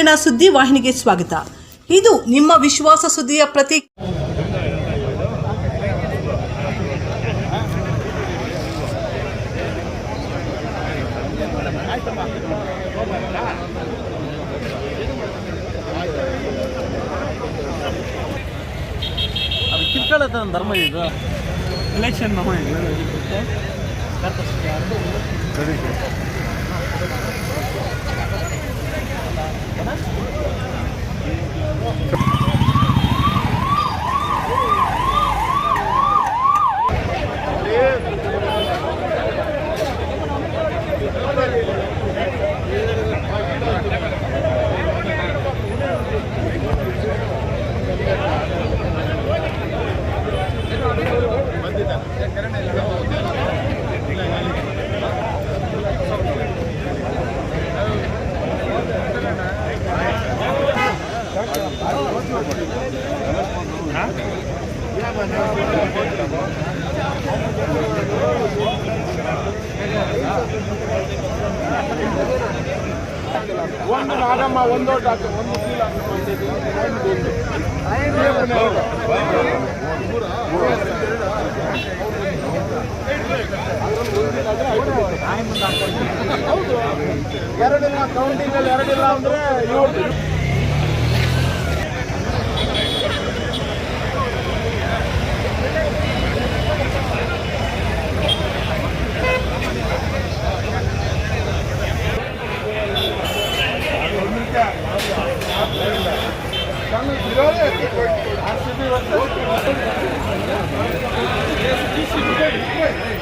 ಕಿರಣ ಸುದ್ದಿ ವಾಹಿನಿಗೆ ಸ್ವಾಗತ. ಇದು ನಿಮ್ಮ ವಿಶ್ವಾಸ ಸುದ್ದಿಯ ಪ್ರತಿ ಧರ್ಮ ಇದು ಎಲೆಕ್ಷನ್ ನಮ್ಮ ಒಂದು ನಾಗಮ್ಮ ಒಂದು ಎರಡಿಲ್ಲ ಕೌಂಟಿಂಗಲ್ಲಿ ಎರಡಿಲ್ಲ ಅಂದ್ರೆ ಏಳು. Thank you.